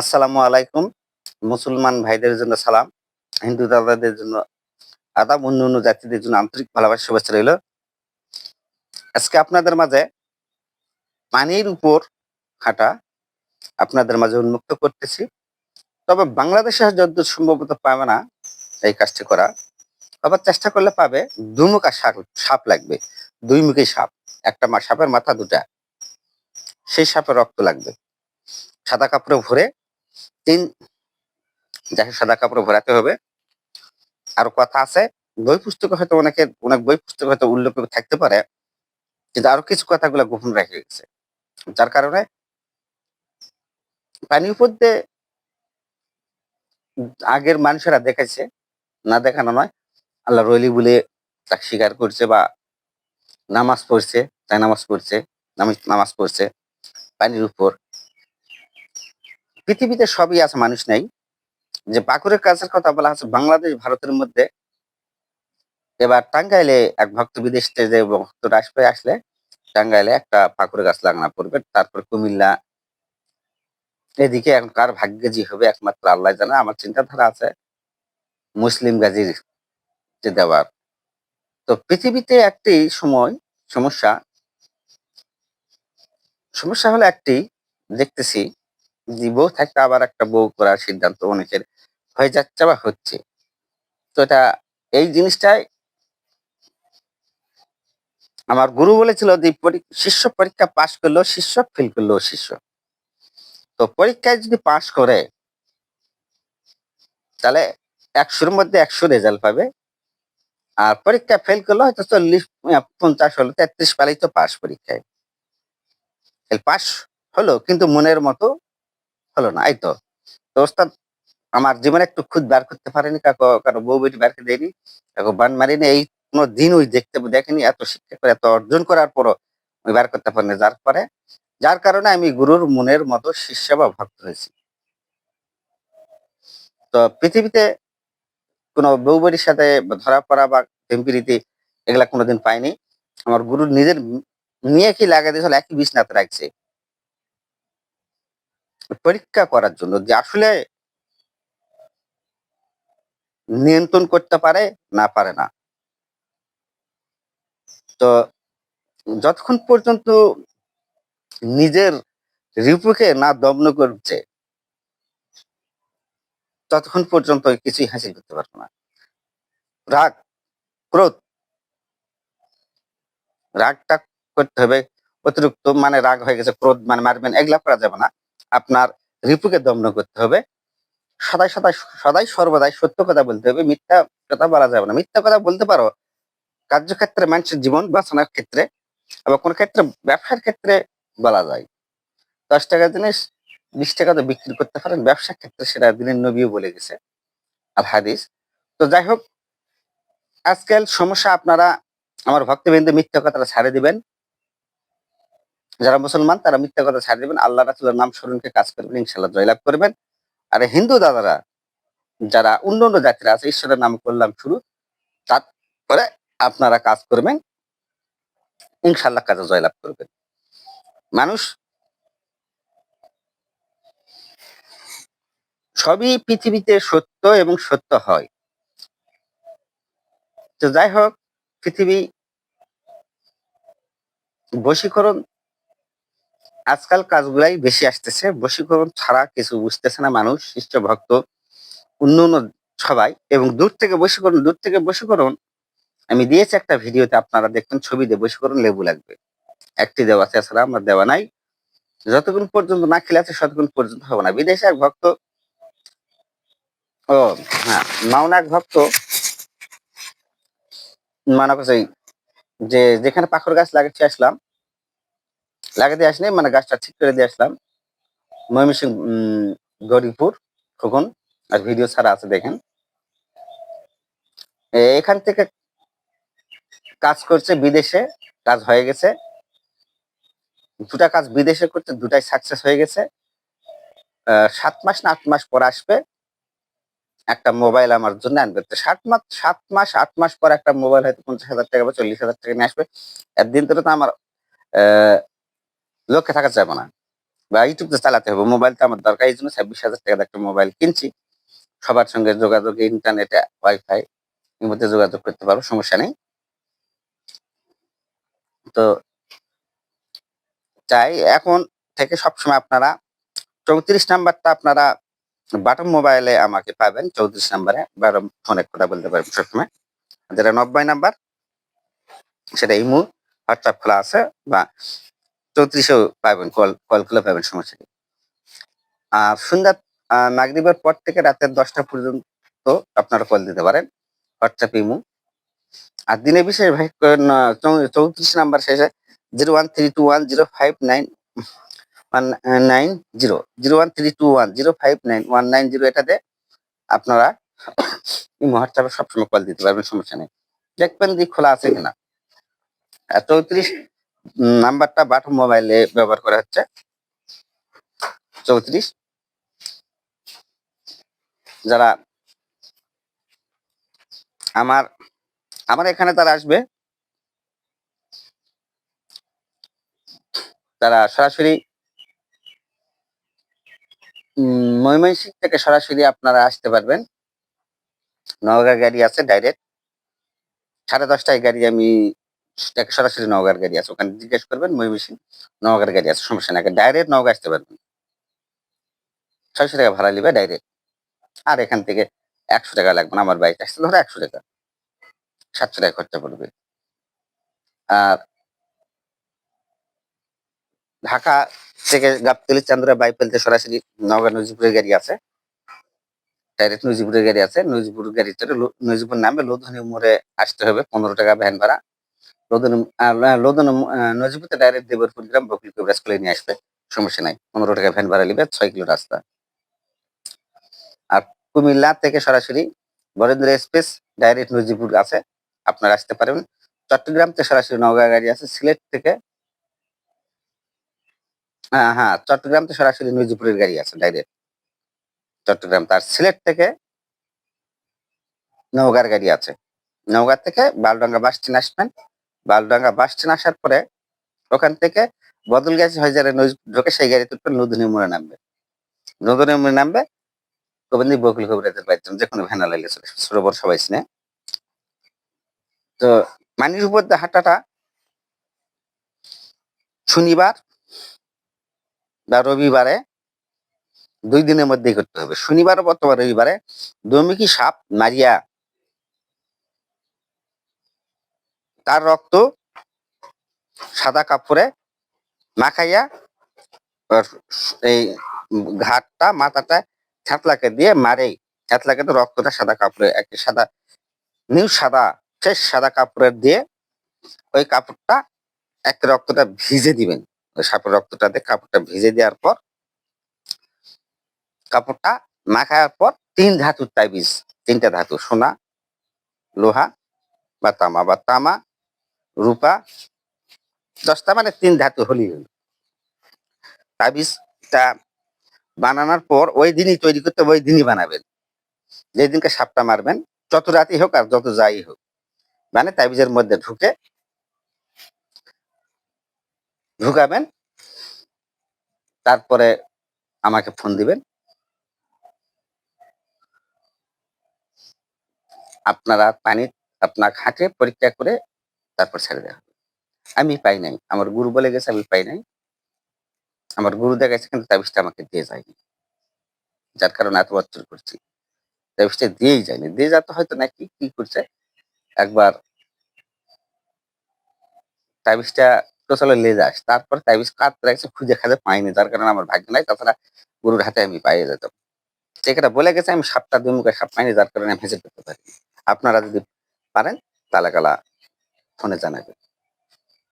আসসালামু আলাইকুম। মুসলমান ভাইদের জন্য সালাম, হিন্দু দাদাদের জন্য আদাব, অন্য অন্য জাতিদের জন্য আন্তরিক ভালোবাসা, শুভেচ্ছা রইল। আজকে আপনাদের মাঝে পানির উপর হাঁটা আপনাদের মাঝে উন্মুক্ত করতেছি। তবে বাংলাদেশে যত সম্ভবত পাবে না এই কাজটি করা। আবার চেষ্টা করলে পাবে দুমুখা সাপ সাপ লাগবে। দুই মুখী সাপ, একটা সাপের মাথা দুটা। সেই সাপের রক্ত লাগবে। সাদা কাপড়ে ভরে তিন, যাকে সাদা কাপড়ে ভরাতে হবে। আর কথা আছে, বই পুস্তকে হয়তো অনেকে, অনেক বই পুস্তক হয়তো উল্লেখ থাকতে পারে, কিন্তু আরও কিছু কথাগুলো গোপন রেখে গেছে যার কারণে পানি উপর দিয়ে আগের মানুষেরা দেখেছে না দেখানো নয়, আল্লাহ রইলি বলে তাকে স্বীকার করছে বা নামাজ পড়ছে, তাই নামাজ পড়ছে নামাজ পড়ছে, পানির উপর। পৃথিবীতে সবই আছে, মানুষ নেই। যে পাকুরের কাজের কথা বলা আছে বাংলাদেশ ভারতের মধ্যে। এবার টাঙ্গাইলে এক ভক্ত বিদেশ থেকে যে ভক্তরা আসবে, আসলে টাঙ্গাইলে একটা পাকুড়ে গাছ লাগানো পড়বে, তারপর কুমিল্লা। এদিকে এখন কার ভাগ্যে জি হবে, একমাত্র আল্লাহ জানে, আমার চিন্তাধারা আছে মুসলিম গাজীর যে দেওয়ার। তো পৃথিবীতে একটি সময়, সমস্যা। সমস্যা হলো একটি, দেখতেছি যে থাকতে আবার একটা বউ করার সিদ্ধান্ত অনেকের হয়ে যাচ্ছে বা হচ্ছে। তো এটা, এই জিনিসটাই আমার গুরু বলেছিল যে শিষ্য পরীক্ষা পাশ করলেও শিষ্য ফেল করলেও শিষ্য। তো পরীক্ষায় যদি পাশ করে, তাহলে একশোর মধ্যে একশো রেজাল্ট পাবে। আর পরীক্ষা ফেল করলে হয়তো চল্লিশ পঞ্চাশ হলো, তেত্রিশ পালেই তো পাস পরীক্ষায়। পাস হলো, কিন্তু মনের মতো হলো না এই তো ওস্তাদ, আমার জীবনে একটু খুদ বার করতে পারেনি, কাকো, কারও বউ বেটি বার দেয়নি কাকো বান মারিনি, এই কোনো দিন ওই দেখতে দেখেনি, এত শিক্ষা করে, এত অর্জন করার পরও ওই বার করতে পারেনি। যার পরে, যার কারণে আমি গুরুর মনের মতো শিষ্য বা ভক্ত হয়েছি। তো পৃথিবীতে কোনো বউ বাড়ির সাথে ধরা পড়া বা টেম্পিরিতে এগুলা কোনোদিন পাইনি। আমার গুরু নিজের নিয়ে কি দিয়েছিল একই বিছনাতে রাখছে। পরীক্ষা করার জন্য যে আসলে নিয়ন্ত্রণ করতে পারে না পারে না। তো যতক্ষণ পর্যন্ত নিজের রিপুকে না দমন করছে, ততক্ষণ পর্যন্ত কিছুই হাসিল করতে পারব না। রাগ, ক্রোধ, রাগটা করতে হবে। অতিরিক্ত মানে রাগ হয়ে গেছে, ক্রোধ মানে মারবেন, এগুলা করা যাবে না। আপনার রিপুকে দমন করতে হবে। সদাই সদাই সদাই সর্বদাই সত্য কথা বলতে হবে। মিথ্যা কথা বলা যাবে না। মিথ্যা কথা বলতে পারো। কার্যক্ষেত্রে মানুষের জীবন বাঁচানোর ক্ষেত্রে আবার কোন ক্ষেত্রে ব্যবসার ক্ষেত্রে বলা যায়। দশ টাকা জিনিস, বিশ টাকাতে বিক্রি করতে পারেন। ব্যবসার ক্ষেত্রে সেটা দিনের নবীও বলে গেছে আল হাদিস। তো যাই হোক, আজকাল সমস্যা আপনারা আমার ভক্তবৃন্দ মিথ্যা কথাটা ছাড়ে দিবেন। যারা মুসলমান, তারা মিথ্যা কথা ছাড় দেবেন, আল্লাহ রাসুলের নাম স্মরণকে কাজ করবেন ইনশাল্লাহ জয়লাভ করবেন। আর হিন্দু দাদারা, যারা অন্য অন্য জাতিরা আছে, ঈশ্বরের নাম করলাম শুরু তারপরে আপনারা কাজ করবেন ইনশাল্লাহ কাজে জয়লাভ করবেন। মানুষ সবই পৃথিবীতে সত্য এবং সত্য হয়। তো যাই হোক, পৃথিবী বশীকরণ আজকাল কাজগুলাই বেশি আসতেছে। বশীকরণ ছাড়া কিছু বুঝতেছে না মানুষ শিষ্ট ভক্ত অন্য সবাই। এবং দূর থেকে বশীকরণ, দূর থেকে বশীকরণ, আমি দিয়েছি একটা ভিডিওতে, আপনারা দেখবেন ছবি দিয়ে বশীকরণ লেবু লাগবে। একটি দেওয়া আছে, এছাড়া আমার দেওয়া নাই। যতক্ষণ পর্যন্ত না খেলে আছে ততক্ষণ পর্যন্ত হবে না। বিদেশে এক ভক্ত, ও হ্যাঁ মাওনা এক ভক্ত, মনে যে যেখানে পাখর গাছ লাগাতে আসলাম। লাগাতে আসলে মানে গাছটা ঠিক করে দিয়ে আসলাম। ময়মনসিং গরিপুর, খোকন, আর ভিডিও ছাড়া আছে, দেখেন। এখান থেকে কাজ করছে বিদেশে, কাজ হয়ে গেছে। দুটা কাজ বিদেশে করছে দুটাই সাকসেস হয়ে গেছে। সাত মাস না আট মাস পর আসবে, একটা মোবাইল আমার জন্য আনবে। তো সাত মাস সাত মাস, আট মাস পর একটা মোবাইল হয়তো পঞ্চাশ হাজার টাকা বা চল্লিশ হাজার টাকা নিয়ে আসবে। একদিন তো আমার লক্ষ্যে থাকা যাবে না। বা ইউটিউবটা চালাতে হবে। মোবাইলটা আমার দরকার এই জন্য ছাব্বিশ হাজার টাকার একটা মোবাইল কিনছি। সবার সঙ্গে যোগাযোগ ইন্টারনেটে ওয়াইফাই এর মধ্যে যোগাযোগ করতে পারব, সমস্যা নেই। তো চাই এখন থেকে সবসময় আপনারা চৌত্রিশ নাম্বারটা আপনারা বাটম মোবাইলে আমাকে পাবেন, চৌত্রিশ নাম্বারে। বা ফোনে কথা বলতে পারবেন সবসময়। যেটা নব্বই নাম্বার, সেটা ইমু হোয়াটসঅ্যাপ খোলা আছে বা চৌত্রিশেও পাবেন কল কল খুলে পাবেন সমস্যা নেই। সন্ধ্যা মাগরিবের পর থেকে রাতের দশটা পর্যন্ত আপনারা কল দিতে পারেন হোয়াটসঅ্যাপ ইমু আর দিনে বিশেষ ভাই চৌত্রিশ নাম্বার শেষে zero one three two one zero five nine, one nine zero zero one three two one zero five nine, one nine zero এটাতে আপনারা ইমো হোয়াটসঅ্যাপে সবসময় কল দিতে পারবেন, সমস্যা নেই। দেখবেন যে খোলা আছে কিনা। আর চৌত্রিশ নাম্বারটা বাটন মোবাইলে ব্যবহার করা হচ্ছে। চৌত্রিশ। যারা আমার আমার এখানে তারা আসবে। তারা সরাসরি ময়মনসিংহ থেকে সরাসরি আপনারা আসতে পারবেন। নওগাঁ গাড়ি আছে ডাইরেক্ট। সাড়ে দশটায় গাড়ি আমি সরাসরি নওগাঁর গাড়ি আছে। ওখানে জিজ্ঞেস করবেন ময়মনসিংহ নওগাঁর গাড়ি আছে, সমস্যা নাই। ডাইরেক্ট নওগাঁ আসতে পারবেন। ছয়শো টাকা ভাড়া নিবে ডাইরেক্ট আর এখান থেকে একশো টাকা লাগবে না, আমার বাইক আসতে ধরো একশো টাকা। সাতশো টাকা খরচা পড়বে। আর ঢাকা থেকে গাবতলি, চান্দুরা বাইপেলতে সরাসরি নওগাঁ নজিপুরের গাড়ি আছে। ডাইরেক্ট নজিপুরের গাড়ি আছে। নজিপুর গাড়িতে নজিপুর নামে লোধনী মোড়ে আসতে হবে। পনেরো টাকা ভ্যান ভাড়া। লোধনী লোধন নজিপুরতে ডাইরেক্ট দেবরপুর গ্রাম বকুল কবিরা স্কুলে নিয়ে আসবে। সমস্যা নাই। পনেরো টাকা ভ্যান ভাড়া নিবে, ছয় কিলো রাস্তা। আর কুমিল্লা থেকে সরাসরি বরেন্দ্র এক্সপ্রেস ডাইরেক্ট নজিপুর আছে আপনারা আসতে পারবেন চট্টগ্রাম থেকে সরাসরি নওগাঁ গাড়ি আছে, সিলেট থেকে। হ্যাঁ হ্যাঁ চট্টগ্রাম থেকে সরাসরি নজিপুরের গাড়ি আছে ডাইরেক্ট চট্টগ্রাম তার সিলেট থেকে নওগাঁর গাড়ি আছে। নওগাঁ থেকে বালডাঙ্গা বাস স্ট্যান্ড আসবেন। বালডাঙ্গা বাস স্ট্যান্ড আসার পরে ওখান থেকে বদল গেছে হয়ে যাবে ঢোকে সেই গাড়ি তুলবে নদনী মোড়ে নামবে। নদনী মোড়ে নামবে গোবিন্দ বকুল কবিরাজের পাইতাম যে কোনো ভ্যানা লাগলে ছোট বড় সবাই চিনে। তো মানির উপর হাঁটাটা শনিবার বা রবিবারে দুই দিনের মধ্যেই করতে হবে। শনিবার অথবা রবিবারে দৈমিকি সাপ মারিয়া তার রক্ত সাদা কাপড়ে মাখাইয়া এই ঘাটটা, মাথাটা ছ্যাতলাকে দিয়ে মারে ছ্যাতলাকে তো রক্তটা সাদা কাপড়ে, একটি সাদা নিউ সাদা, ফ্রেশ সাদা কাপড়ের দিয়ে ওই কাপড়টা এক রক্তটা ভিজে দিবেন। ওই সাপের রক্তটা দিয়ে কাপড়টা ভিজে দেওয়ার পর, কাপড়টা মাখার পর তিন ধাতুর তাবিজ, তিনটা ধাতু, সোনা, লোহা বা তামা। বা তামা রূপা, দশটা মানে তিন ধাতু হলি হল। তাবিজটা বানানোর পর ওই দিনই তৈরি করতে ওই দিনই বানাবেন। যেদিনকে সাপটা মারবেন, যত রাতই হোক আর যত যাই হোক মানে তাবিজের মধ্যে ঢুকে ঢুকাবেন, তারপরে আমাকে ফোন দিবেন। আপনারা পানি আপনার ঘাটে পরীক্ষা করে তারপর ছেড়ে দেওয়া আমি পাই নাই। আমার গুরু বলে গেছে, আমি পাই নাই। আমার গুরু দেখা গেছে কিন্তু তাবিজটা আমাকে দিয়ে যায়নি। যার কারণে এত বছর করছি। তাবিজটা দিয়েই যায়নি। দিয়ে যাতে হয়তো নাকি কি করছে? একবার তাবিজটা টোটালে লে যাস। তারপর তাবিজ কাটতে রাখছে খুঁজে খাজে পাইনি। যার কারণে আমার ভাগ্য নাই। তাছাড়া গুরুর হাতে আমি পাইয়ে যেতাম। সেটা বলে গেছে, আমি সাতটা দুই মুখে সাপ পাইনি যার কারণে আমি হেসে করতে পারি আপনারা যদি পারেন তাহলে ফোনে জানাবেন।